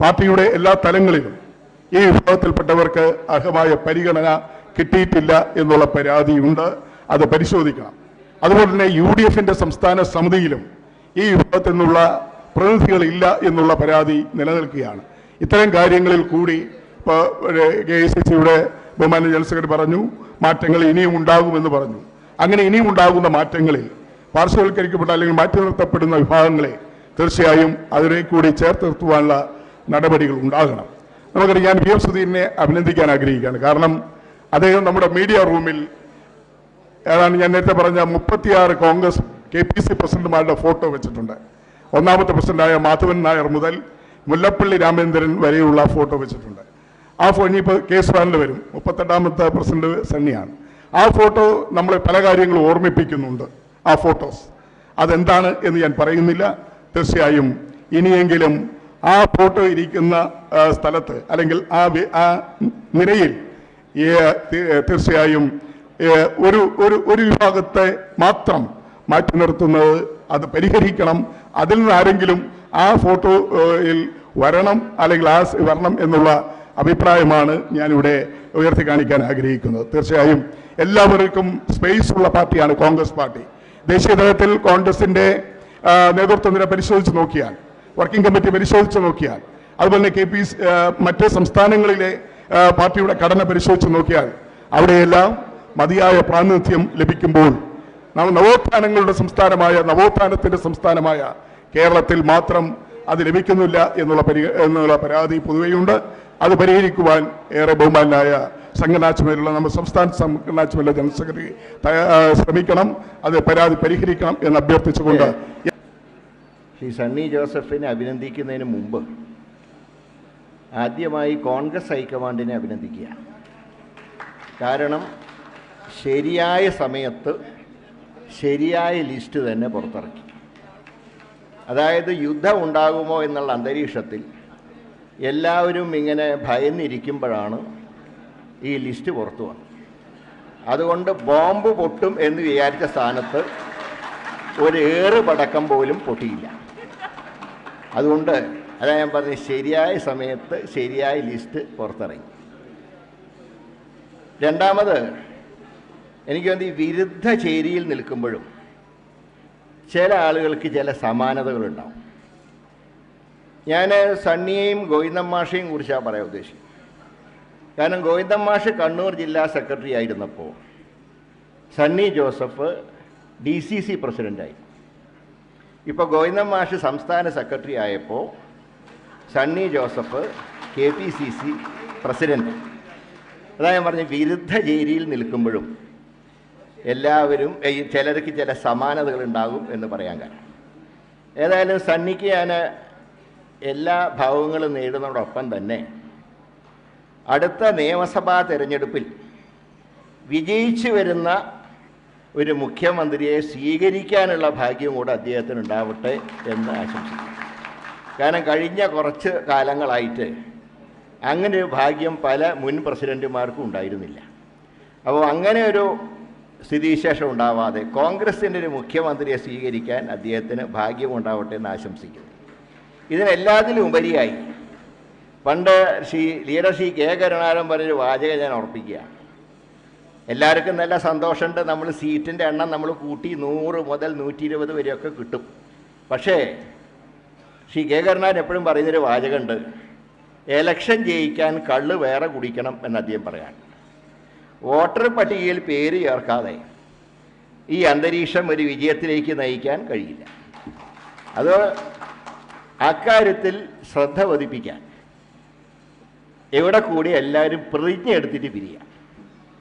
പാർട്ടിയുടെ എല്ലാ തലങ്ങളിലും ഈ വിഭാഗത്തിൽപ്പെട്ടവർക്ക് അർഹമായ പരിഗണന കിട്ടിയിട്ടില്ല എന്നുള്ള പരാതിയുണ്ട്. അത് പരിശോധിക്കണം. അതുപോലെ തന്നെ യു ഡി എഫിന്റെ സംസ്ഥാന സമിതിയിലും ഈ വിഭാഗത്തിൽ നിന്നുള്ള പ്രതിനിധികളില്ല എന്നുള്ള പരാതി നിലനിൽക്കുകയാണ്. ഇത്തരം കാര്യങ്ങളിൽ കൂടി ഇപ്പോൾ കെ എസ് സി സിയുടെ ബഹുമാന ജനറൽ സെക്രട്ടറി പറഞ്ഞു മാറ്റങ്ങൾ ഇനിയും ഉണ്ടാകുമെന്ന് പറഞ്ഞു. അങ്ങനെ ഇനിയും ഉണ്ടാകുന്ന മാറ്റങ്ങളിൽ പാർശ്വവൽക്കരിക്കപ്പെട്ട അല്ലെങ്കിൽ മാറ്റി നിർത്തപ്പെടുന്ന വിഭാഗങ്ങളെ തീർച്ചയായും അതിനെ കൂടി ചേർത്ത് നിർത്തുവാനുള്ള നടപടികൾ ഉണ്ടാകണം. നമുക്കറിയാം വി എം സുധീരനെ അഭിനന്ദിക്കാൻ ആഗ്രഹിക്കുകയാണ്. കാരണം അദ്ദേഹം നമ്മുടെ മീഡിയ റൂമിൽ ഏതാണ് ഞാൻ നേരത്തെ പറഞ്ഞ മുപ്പത്തിയാറ് കോൺഗ്രസ് കെ പി സി പ്രസിഡന്റുമാരുടെ ഫോട്ടോ വെച്ചിട്ടുണ്ട്. ഒന്നാമത്തെ പ്രസിഡന്റായ മാധവൻ നായർ മുതൽ മുല്ലപ്പള്ളി രാമേന്ദ്രൻ വരെയുള്ള ഫോട്ടോ വെച്ചിട്ടുണ്ട്. ആ ഫോ ഇനിയിപ്പോൾ കേസ് വാനിൽ വരും. മുപ്പത്തെട്ടാമത്തെ പ്രസിഡന്റ് സണ്ണിയാണ്. ആ ഫോട്ടോ നമ്മളെ പല കാര്യങ്ങളും ഓർമ്മിപ്പിക്കുന്നുണ്ട് ആ ഫോട്ടോസ്. അതെന്താണ് എന്ന് ഞാൻ പറയുന്നില്ല. തീർച്ചയായും ഇനിയെങ്കിലും ആ ഫോട്ടോ ഇരിക്കുന്ന സ്ഥലത്ത് അല്ലെങ്കിൽ ആ ആ നിരയിൽ തീർച്ചയായും ഒരു ഒരു ഒരു വിഭാഗത്തെ മാത്രം മാറ്റി നിർത്തുന്നത് അത് പരിഹരിക്കണം. അതിൽ നിന്ന് ആരെങ്കിലും ആ ഫോട്ടോയിൽ വരണം അല്ലെങ്കിൽ ആ വരണം എന്നുള്ള അഭിപ്രായമാണ് ഞാനിവിടെ ഉയർത്തി കാണിക്കാൻ ആഗ്രഹിക്കുന്നത്. തീർച്ചയായും എല്ലാവർക്കും സ്പേസ് ഉള്ള പാർട്ടിയാണ് കോൺഗ്രസ് പാർട്ടി. ദേശീയ തലത്തിൽ കോൺഗ്രസിന്റെ ആ, നേതൃത്വം നില പരിശോധിച്ച് നോക്കിയാൽ വർക്കിംഗ് കമ്മിറ്റി പരിശോധിച്ച് നോക്കിയാൽ. അതുപോലെ തന്നെ കെ പി മറ്റ് സംസ്ഥാനങ്ങളിലെ പാർട്ടിയുടെ ഘടന പരിശോധിച്ച് നോക്കിയാൽ അവിടെയെല്ലാം മതിയായ പ്രാതിനിധ്യം ലഭിക്കുമ്പോൾ നമ്മൾ നവോത്ഥാനങ്ങളുടെ സംസ്ഥാനമായ നവോത്ഥാനത്തിന്റെ സംസ്ഥാനമായ കേരളത്തിൽ മാത്രം അത് ലഭിക്കുന്നില്ല എന്നുള്ള പരി എന്നുള്ള പരാതി പൊതുവെയുണ്ട്. അത് പരിഹരിക്കുവാൻ ഏറെ ബഹുമാനായ സംഘടനാച്ചുമലുള്ള നമ്മുടെ സംസ്ഥാന സംഘടനാച്ചുമല്ല ജനറൽ സെക്രട്ടറി ശ്രമിക്കണം. അത് പരാതി പരിഹരിക്കണം എന്ന് അഭ്യർത്ഥിച്ചുകൊണ്ട് ശ്രീ സണ്ണി ജോസഫിനെ അഭിനന്ദിക്കുന്നതിന് മുമ്പ് ആദ്യമായി കോൺഗ്രസ് ഹൈക്കമാൻഡിനെ അഭിനന്ദിക്കുക. കാരണം ശരിയായ സമയത്ത് ശരിയായ ലിസ്റ്റ് തന്നെ പുറത്തിറക്കി. അതായത് യുദ്ധം ഉണ്ടാകുമോ എന്നുള്ള അന്തരീക്ഷത്തിൽ എല്ലാവരും ഇങ്ങനെ ഭയന്നിരിക്കുമ്പോഴാണ് ഈ ലിസ്റ്റ് പുറത്തു വന്നത്. അതുകൊണ്ട് ബോംബ് പൊട്ടും എന്ന് വിചാരിച്ച സ്ഥാനത്ത് ഒരു ഏറ് പടക്കം പോലും പൊട്ടിയില്ല. അതുകൊണ്ട് അതാ ഞാൻ പറഞ്ഞ ശരിയായ സമയത്ത് ശരിയായ ലിസ്റ്റ് പുറത്തിറങ്ങി. രണ്ടാമത് എനിക്ക് ഈ വിരുദ്ധ ചേരിയിൽ നിൽക്കുമ്പോഴും ചില ആളുകൾക്ക് ചില സമാനതകളുണ്ടാവും. ഞാൻ സണ്ണിയെയും ഗോവിന്ദമ്മാഷയും കുറിച്ചാണ് പറയാൻ ഉദ്ദേശിക്കുന്നത് കാരണം ഗോവിന്ദമ്മാഷ് കണ്ണൂർ ജില്ലാ സെക്രട്ടറി ആയിരുന്നപ്പോൾ Sunny Joseph D C C പ്രസിഡന്റായി ഇപ്പോൾ ഗോവിന്ദൻ മാഷ് സംസ്ഥാന സെക്രട്ടറി ആയപ്പോൾ Sunny Joseph K P C C president അതാ ഞാൻ പറഞ്ഞ വിരുദ്ധ ചേരിയിൽ നിൽക്കുമ്പോഴും എല്ലാവരും ചിലർക്ക് ചില സമാനതകൾ ഉണ്ടാകും എന്ന് പറയാൻ കാരണം. ഏതായാലും സണ്ണിക്ക് ഞാൻ എല്ലാ ഭാവങ്ങളും നേടുന്നതോടൊപ്പം തന്നെ അടുത്ത നിയമസഭാ തെരഞ്ഞെടുപ്പിൽ വിജയിച്ചു വരുന്ന ഒരു മുഖ്യമന്ത്രിയെ സ്വീകരിക്കാനുള്ള ഭാഗ്യം കൂടെ അദ്ദേഹത്തിന് ഉണ്ടാവട്ടെ എന്ന് ആശംസിക്കുന്നു. കാരണം കഴിഞ്ഞ കുറച്ച് കാലങ്ങളായിട്ട് അങ്ങനെ ഒരു ഭാഗ്യം പല മുൻ പ്രസിഡന്റുമാർക്കും ഉണ്ടായിരുന്നില്ല. അപ്പോൾ അങ്ങനെ ഒരു സ്ഥിതിവിശേഷം ഉണ്ടാവാതെ കോൺഗ്രസിന്റെ ഒരു മുഖ്യമന്ത്രിയെ സ്വീകരിക്കാൻ അദ്ദേഹത്തിന് ഭാഗ്യം ഉണ്ടാവട്ടെ എന്ന് ആശംസിക്കുന്നു. ഇതിനെല്ലാത്തിലും ഉപരിയായി പണ്ട് ശ്രീ ലീഡർ ശ്രീ കെ കരുണാകരൻ പറഞ്ഞൊരു വാചകം ഞാൻ ഉറപ്പിക്കുകയാണ് എല്ലാവർക്കും നല്ല സന്തോഷമുണ്ട്. നമ്മൾ സീറ്റിന്റെ എണ്ണം നമ്മൾ കൂട്ടി നൂറ് മുതൽ നൂറ്റി ഇരുപത് വരെയൊക്കെ കിട്ടും. പക്ഷേ ശ്രീ കെ എപ്പോഴും പറയുന്നൊരു വാചകമുണ്ട്. എലക്ഷൻ ജയിക്കാൻ കള്ള് വേറെ കുടിക്കണം എന്ന് അദ്ദേഹം പറയാൻ. വോട്ടർ പട്ടികയിൽ പേര് ചേർക്കാതെ ഈ അന്തരീക്ഷം ഒരു വിജയത്തിലേക്ക് നയിക്കാൻ കഴിയില്ല. അത് അക്കാര്യത്തിൽ ശ്രദ്ധ പതിപ്പിക്കാൻ. എവിടെ കൂടി എല്ലാവരും പ്രതിജ്ഞ എടുത്തിട്ട് പിരിയാം.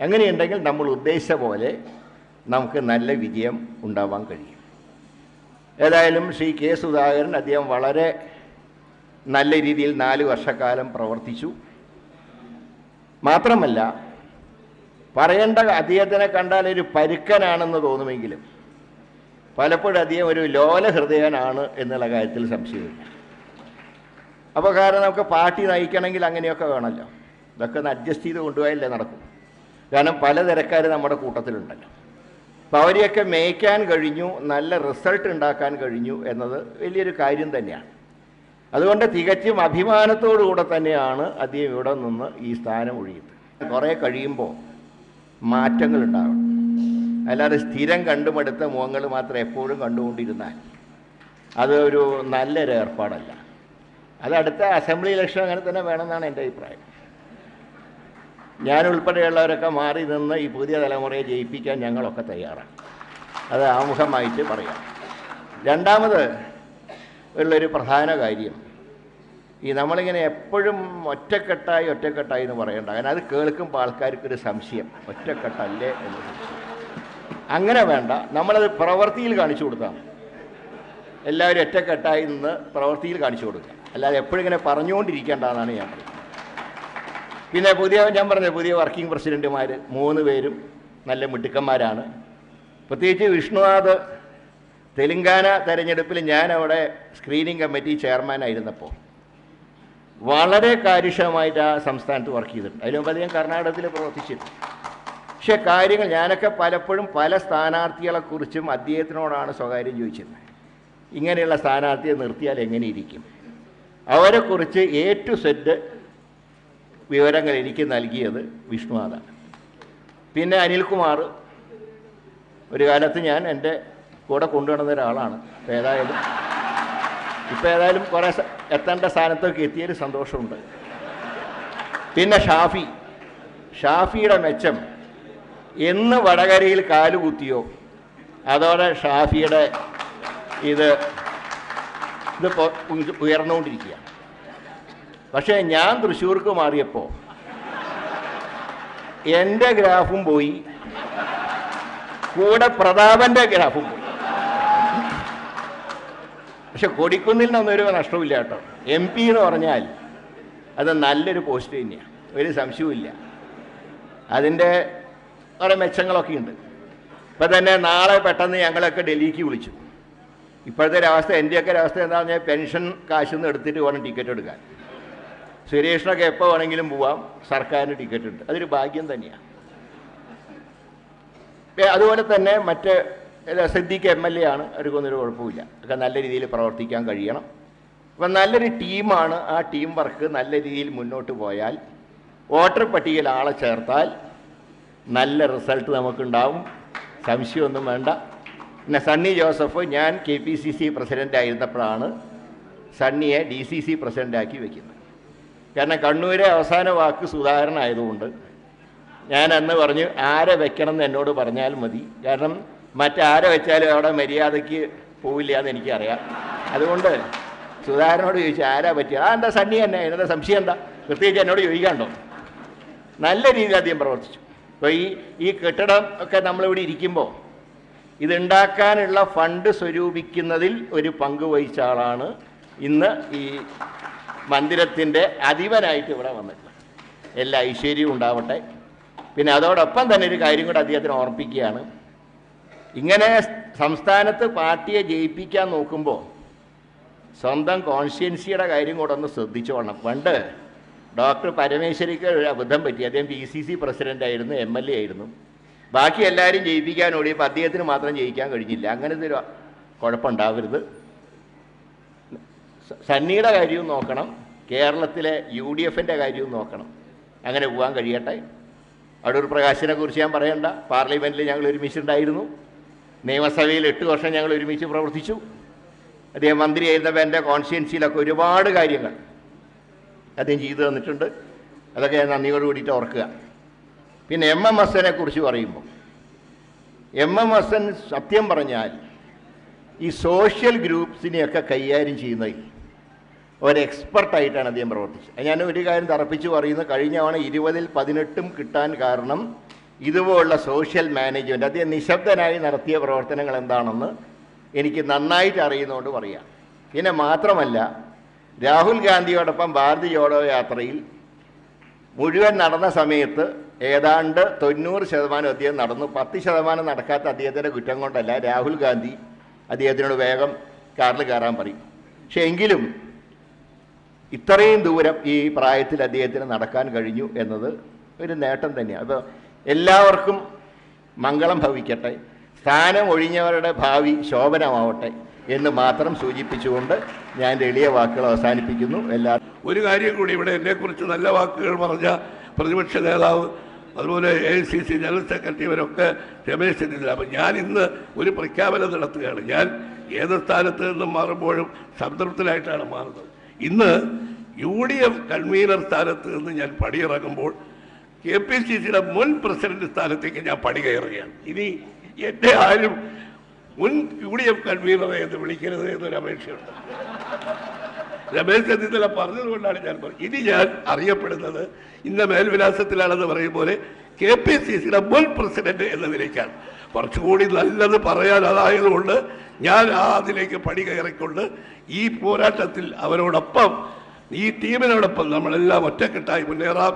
അങ്ങനെയുണ്ടെങ്കിൽ നമ്മൾ ഉദ്ദേശിച്ച പോലെ നമുക്ക് നല്ല വിജയം ഉണ്ടാവാൻ കഴിയും. ഏതായാലും ശ്രീ കെ സുധാകരൻ അദ്ദേഹം വളരെ നല്ല രീതിയിൽ നാല് വർഷക്കാലം പ്രവർത്തിച്ചു. മാത്രമല്ല പറയേണ്ട അദ്ദേഹത്തിനെ കണ്ടാൽ ഒരു പരുക്കനാണെന്ന് തോന്നുമെങ്കിലും പലപ്പോഴും അദ്ദേഹം ഒരു ലോല ഹൃദയനാണ് എന്നുള്ള കാര്യത്തിൽ സംശയമില്ല. അപ്പോൾ കാരണം നമുക്ക് പാർട്ടി നയിക്കണമെങ്കിൽ അങ്ങനെയൊക്കെ വേണമല്ലോ. ഇതൊക്കെ ഒന്ന് അഡ്ജസ്റ്റ് ചെയ്ത് കൊണ്ടുപോയാലേ നടക്കും. കാരണം പലതരക്കാർ നമ്മുടെ കൂട്ടത്തിലുണ്ടല്ലോ. അപ്പോൾ അവരെയൊക്കെ മേയ്ക്കാൻ കഴിഞ്ഞു നല്ല റിസൾട്ട് ഉണ്ടാക്കാൻ കഴിഞ്ഞു എന്നത് വലിയൊരു കാര്യം തന്നെയാണ്. അതുകൊണ്ട് തികച്ചും അഭിമാനത്തോടുകൂടെ തന്നെയാണ് അദ്ദേഹം ഇവിടെ നിന്ന് ഈ സ്ഥാനം ഒഴിയുന്നത് കുറേ കഴിയുമ്പോൾ മാറ്റങ്ങൾ ഉണ്ടാകണം അല്ലാതെ സ്ഥിരം കണ്ടുമെടുത്ത മുഖങ്ങൾ മാത്രം എപ്പോഴും കണ്ടുകൊണ്ടിരുന്നാൽ അത് ഒരു നല്ലൊരു ഏർപ്പാടല്ല. അത് അടുത്ത അസംബ്ലി ഇലക്ഷൻ അങ്ങനെ തന്നെ വേണമെന്നാണ് എന്റെ അഭിപ്രായം. ഞാൻ ഉൾപ്പെടെയുള്ളവരൊക്കെ മാറി നിന്ന് ഈ പുതിയ തലമുറയെ ജയിപ്പിക്കാൻ ഞങ്ങളൊക്കെ തയ്യാറാണ്. അത് ആമുഖമായിട്ട് പറയാം. രണ്ടാമത് ഉള്ളൊരു പ്രധാന കാര്യം. ഈ നമ്മളിങ്ങനെ എപ്പോഴും ഒറ്റക്കെട്ടായി ഒറ്റക്കെട്ടായി എന്ന് പറയണ്ട. കാരണം അത് കേൾക്കുമ്പോൾ ആൾക്കാർക്കൊരു സംശയം. ഒറ്റക്കെട്ടല്ലേ എന്ന് സംശയം. അങ്ങനെ വേണ്ട. നമ്മളത് പ്രവൃത്തിയിൽ കാണിച്ചു കൊടുത്താൽ എല്ലാവരും ഒറ്റക്കെട്ടായി നിന്ന് പ്രവൃത്തിയിൽ കാണിച്ചു കൊടുക്കുക അല്ലാതെ എപ്പോഴും ഇങ്ങനെ പറഞ്ഞുകൊണ്ടിരിക്കേണ്ടതെന്നാണ് ഞാൻ പറയുന്നത്. പിന്നെ പുതിയ ഞാൻ പറഞ്ഞ പുതിയ വർക്കിംഗ് പ്രസിഡന്റുമാർ മൂന്ന് പേരും നല്ല മിടുക്കന്മാരാണ്. പ്രത്യേകിച്ച് വിഷ്ണുനാഥ് തെലുങ്കാന തെരഞ്ഞെടുപ്പിൽ ഞാൻ അവിടെ സ്ക്രീനിങ് കമ്മിറ്റി ചെയർമാനായിരുന്നപ്പോൾ വളരെ കാര്യക്ഷമമായിട്ട് ആ സംസ്ഥാനത്ത് വർക്ക് ചെയ്തിട്ടുണ്ട്. അതിനു മുമ്പ് ഞാൻ കർണാടകത്തിൽ പ്രവർത്തിച്ചിട്ടുണ്ട് പക്ഷേ കാര്യങ്ങൾ ഞാനൊക്കെ പലപ്പോഴും പല സ്ഥാനാർത്ഥികളെക്കുറിച്ചും അദ്ദേഹത്തിനോടാണ് സ്വകാര്യം ചോദിച്ചിരുന്നത്. ഇങ്ങനെയുള്ള സ്ഥാനാർത്ഥിയെ നിർത്തിയാൽ എങ്ങനെയിരിക്കും അവരെക്കുറിച്ച് എ ടു സെറ്റ് വിവരങ്ങൾ എനിക്ക് നൽകിയത് വിഷ്ണുനാഥാണ് പിന്നെ അനിൽകുമാർ ഒരു കാലത്ത് ഞാൻ എന്റെ കൂടെ കൊണ്ടുവന്ന ഒരാളാണ്. ഇപ്പം ഏതായാലും ഇപ്പം ഏതായാലും കുറേ എത്തേണ്ട സ്ഥാനത്തൊക്കെ എത്തിയൊരു സന്തോഷമുണ്ട്. പിന്നെ ഷാഫി. ഷാഫിയുടെ മെച്ചം എന്ന് വടകരയിൽ കാലുകുത്തിയോ അതോടെ ഷാഫിയുടെ ഇത് ഇത് പൊ- ഉ- ഉയർന്നുകൊണ്ടിരിക്കുക പക്ഷേ ഞാൻ തൃശ്ശൂർക്ക് മാറിയപ്പോൾ എന്റെ ഗ്രാഫും പോയി. കൂടെ പ്രതാപന്റെ ഗ്രാഫും പോയി. പക്ഷെ കൊടിക്കുന്നിൽ നിന്നൊരു നഷ്ടമില്ല കേട്ടോ. എം പി എന്ന് പറഞ്ഞാൽ അത് നല്ലൊരു പോസ്റ്റ് തന്നെയാണ് ഒരു സംശയവുമില്ല. അതിന്റെ കുറേ മെച്ചങ്ങളൊക്കെ ഉണ്ട്. ഇപ്പം തന്നെ നാളെ പെട്ടെന്ന് ഞങ്ങളൊക്കെ ഡൽഹിക്ക് വിളിച്ചു. ഇപ്പോഴത്തെ ഒരവസ്ഥ എന്റെയൊക്കെ ഒരവസ്ഥ എന്താണെന്ന് പറഞ്ഞാൽ പെൻഷൻ കാശിൽ നിന്ന് എടുത്തിട്ട് വേണം ടിക്കറ്റ് എടുക്കാൻ. സുരേഷിനൊക്കെ എപ്പോൾ വേണമെങ്കിലും പോവാം. സർക്കാരിന് ടിക്കറ്റ് ഉണ്ട്. അതൊരു ഭാഗ്യം തന്നെയാണ്. അതുപോലെ തന്നെ മറ്റ് സിദ്ദിഖ് എം എൽ എ ആണ്. അവർക്കൊന്നൊരു കുഴപ്പമില്ല ഒക്കെ നല്ല രീതിയിൽ പ്രവർത്തിക്കാൻ കഴിയണം. അപ്പം നല്ലൊരു ടീമാണ് ആ ടീം വർക്ക് നല്ല രീതിയിൽ മുന്നോട്ട് പോയാൽ വോട്ടർ പട്ടികയിൽ ആളെ ചേർത്താൽ നല്ല റിസൾട്ട് നമുക്കുണ്ടാവും. സംശയമൊന്നും വേണ്ട. പിന്നെ സണ്ണി ജോസഫ് ഞാൻ K P C C president ആയിരുന്നപ്പോഴാണ് സണ്ണിയെ ഡി സി സി പ്രസിഡന്റാക്കി വെക്കുന്നത്. കാരണം കണ്ണൂരെ അവസാന വാക്ക് സുധാകരൻ ആയതുകൊണ്ട് ഞാൻ അന്ന് പറഞ്ഞു ആരെ വെക്കണം എന്ന് എന്നോട് പറഞ്ഞാൽ മതി. കാരണം മറ്റാരെ വെച്ചാലും അവിടെ മര്യാദയ്ക്ക് പോവില്ല എന്ന് എനിക്കറിയാം. അതുകൊണ്ട് സുധാകരനോട് ചോദിച്ചു ആരാ പറ്റിയ ആ എന്താ സണ്ണി തന്നെ. എന്താ സംശയം എന്താ? പ്രത്യേകിച്ച് എന്നോട് ചോദിക്കാണ്ടോ? നല്ല രീതിയിൽ അദ്ദേഹം പ്രവർത്തിച്ചു. അപ്പോൾ ഈ ഈ കെട്ടിടം ഒക്കെ നമ്മളിവിടെ ഇരിക്കുമ്പോൾ ഇതുണ്ടാക്കാനുള്ള ഫണ്ട് സ്വരൂപിക്കുന്നതിൽ ഒരു പങ്ക് വഹിച്ച ആളാണ് ഇന്ന് ഈ മന്ദിരത്തിന്റെ അധിപനായിട്ട് ഇവിടെ വന്നിട്ടുള്ളത് എല്ലാ ഐശ്വര്യവും ഉണ്ടാവട്ടെ. പിന്നെ അതോടൊപ്പം തന്നെ ഒരു കാര്യം കൂടെ അദ്ദേഹത്തിന് ഓർമ്മിപ്പിക്കുകയാണ് ഇങ്ങനെ സംസ്ഥാനത്ത് പാർട്ടിയെ ജയിപ്പിക്കാൻ നോക്കുമ്പോൾ സ്വന്തം കോൺസ്റ്റിയൻസിയുടെ കാര്യം കൂടെ ഒന്ന് ശ്രദ്ധിച്ചോണം പണ്ട് ഡോക്ടർ പരമേശ്വരിക്ക് ഒരു അബദ്ധം പറ്റി. അദ്ദേഹം പി സി സി പ്രസിഡന്റ് ആയിരുന്നു എം എൽ എ ആയിരുന്നു. ബാക്കി എല്ലാവരും ജയിപ്പിക്കാൻ ഓടിയപ്പോൾ അദ്ദേഹത്തിന് മാത്രം ജയിക്കാൻ കഴിഞ്ഞില്ല. അങ്ങനത്തെ ഒരു കുഴപ്പമുണ്ടാവരുത് സണ്ണിയുടെ കാര്യവും നോക്കണം കേരളത്തിലെ യു ഡി എഫിന്റെ കാര്യവും നോക്കണം. അങ്ങനെ പോകാൻ കഴിയട്ടെ. അടൂർ പ്രകാശിനെ കുറിച്ച് ഞാൻ പറയണ്ട. പാർലമെന്റിൽ ഞങ്ങൾ ഒരുമിച്ചുണ്ടായിരുന്നു. നിയമസഭയിൽ എട്ട് വർഷം ഞങ്ങൾ ഒരുമിച്ച് പ്രവർത്തിച്ചു. അദ്ദേഹം മന്ത്രിയായിരുന്നപ്പോൾ എന്റെ കോൺസ്റ്റിറ്റ്യൻസിയിലൊക്കെ ഒരുപാട് കാര്യങ്ങൾ അദ്ദേഹം ചെയ്തു തന്നിട്ടുണ്ട്. അതൊക്കെ ഞാൻ നന്ദിയോട് കൂടിയിട്ട് ഓർക്കുക. പിന്നെ എം എം ഹസനെ കുറിച്ച് പറയുമ്പോൾ എം എം ഹസൻ സത്യം പറഞ്ഞാൽ ഈ സോഷ്യൽ ഗ്രൂപ്പ്സിനെയൊക്കെ കൈകാര്യം ചെയ്യുന്നതിൽ ഒരു എക്സ്പെർട്ടായിട്ടാണ് അദ്ദേഹം പ്രവർത്തിച്ചത്. ഞാൻ ഒരു കാര്യം തറപ്പിച്ച് പറയുന്നത് കഴിഞ്ഞ തവണ ഇരുപതിൽ പതിനെട്ടും കിട്ടാൻ കാരണം ഇതുപോലുള്ള സോഷ്യൽ മാനേജ്മെന്റ് അദ്ദേഹം നിശബ്ദനായി നടത്തിയ പ്രവർത്തനങ്ങൾ എന്താണെന്ന് എനിക്ക് നന്നായിട്ട് അറിയുന്നതുകൊണ്ട് പറയാം. പിന്നെ മാത്രമല്ല രാഹുൽ ഗാന്ധിയോടൊപ്പം ഭാരത് ജോഡോ യാത്രയിൽ മുഴുവൻ നടന്ന സമയത്ത് ഏതാണ്ട് തൊണ്ണൂറ് ശതമാനം അദ്ദേഹം നടന്നു. പത്ത് ശതമാനം നടക്കാത്ത അദ്ദേഹത്തിന്റെ കുറ്റം കൊണ്ടല്ല രാഹുൽ ഗാന്ധി അദ്ദേഹത്തിനോട് വേഗം കാറിൽ കയറാൻ പറയും. പക്ഷേ എങ്കിലും ഇത്രയും ദൂരം ഈ പ്രായത്തിൽ അദ്ദേഹത്തിന് നടക്കാൻ കഴിഞ്ഞു എന്നത് ഒരു നേട്ടം തന്നെയാണ്. അപ്പോൾ എല്ലാവർക്കും മംഗളം ഭവിക്കട്ടെ. സ്ഥാനം ഒഴിഞ്ഞവരുടെ ഭാവി ശോഭനമാവട്ടെ എന്ന് മാത്രം സൂചിപ്പിച്ചുകൊണ്ട് ഞാൻ എളിയ വാക്കുകൾ അവസാനിപ്പിക്കുന്നു. എല്ലാ ഒരു കാര്യം കൂടി ഇവിടെ എന്നെക്കുറിച്ച് നല്ല വാക്കുകൾ പറഞ്ഞ പ്രതിപക്ഷ നേതാവ് അതുപോലെ A I C C general secretary ഇവരൊക്കെ അപ്പം ഞാൻ ഇന്ന് ഒരു പ്രഖ്യാപനം നടത്തുകയാണ്. ഞാൻ ഏത് സ്ഥാനത്ത് നിന്നും മാറുമ്പോഴും സംതൃപ്തനായിട്ടാണ് മാറുന്നത്. ഇന്ന് യു ഡി എഫ് കൺവീനർ സ്ഥാനത്ത് നിന്ന് ഞാൻ പടിയിറങ്ങുമ്പോൾ കെ പി സി സിയുടെ മുൻ പ്രസിഡന്റ് സ്ഥാനത്തേക്ക് ഞാൻ പടി കയറുകയാണ്. ഇനി എന്നെ ആരും മുൻ യു ഡി എഫ് കൺവീനറെ എന്ന് വിളിക്കരുത് എന്നൊരു അപേക്ഷയുണ്ട്. രമേശ് ചെന്നിത്തല പറഞ്ഞതുകൊണ്ടാണ് ഞാൻ പറഞ്ഞത്. ഇനി ഞാൻ അറിയപ്പെടുന്നത് ഇന്ന മേൽവിലാസത്തിലാണെന്ന് പറയും പോലെ കെ പി സി സിയുടെ മുൻ പ്രസിഡന്റ് എന്ന നിലയ്ക്കാണ്. കുറച്ചുകൂടി നല്ലത് പറയാൻ അതായതുകൊണ്ട് ഞാൻ അതിലേക്ക് പടി കയറിക്കൊണ്ട് ഈ പോരാട്ടത്തിൽ അവരോടൊപ്പം ഈ ടീമിനോടൊപ്പം നമ്മളെല്ലാം ഒറ്റക്കെട്ടായി മുന്നേറാം.